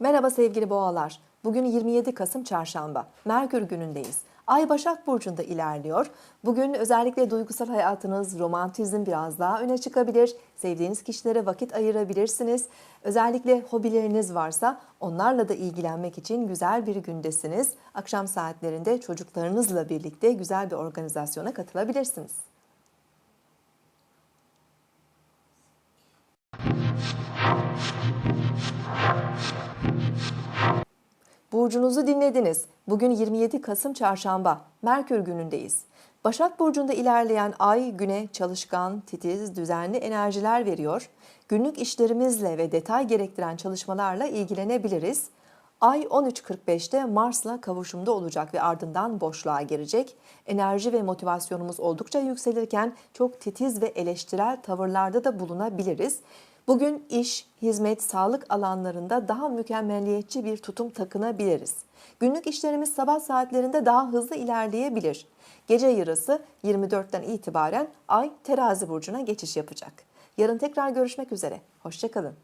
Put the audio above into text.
Merhaba sevgili boğalar. Bugün 27 Kasım Çarşamba. Merkür günündeyiz. Ay Başak Burcu'nda ilerliyor. Bugün özellikle duygusal hayatınız, romantizm biraz daha öne çıkabilir. Sevdiğiniz kişilere vakit ayırabilirsiniz. Özellikle hobileriniz varsa onlarla da ilgilenmek için güzel bir gündesiniz. Akşam saatlerinde çocuklarınızla birlikte güzel bir organizasyona katılabilirsiniz. Burcunuzu dinlediniz. Bugün 27 Kasım Çarşamba. Merkür günündeyiz. Başak Burcu'nda ilerleyen ay güne çalışkan, titiz, düzenli enerjiler veriyor. Günlük işlerimizle ve detay gerektiren çalışmalarla ilgilenebiliriz. Ay 13.45'te Mars'la kavuşumda olacak ve ardından boşluğa girecek. Enerji ve motivasyonumuz oldukça yükselirken çok titiz ve eleştirel tavırlarda da bulunabiliriz. Bugün iş, hizmet, sağlık alanlarında daha mükemmelliyetçi bir tutum takınabiliriz. Günlük işlerimiz sabah saatlerinde daha hızlı ilerleyebilir. Gece yarısı 24'ten itibaren Ay terazi burcuna geçiş yapacak. Yarın tekrar görüşmek üzere. Hoşçakalın.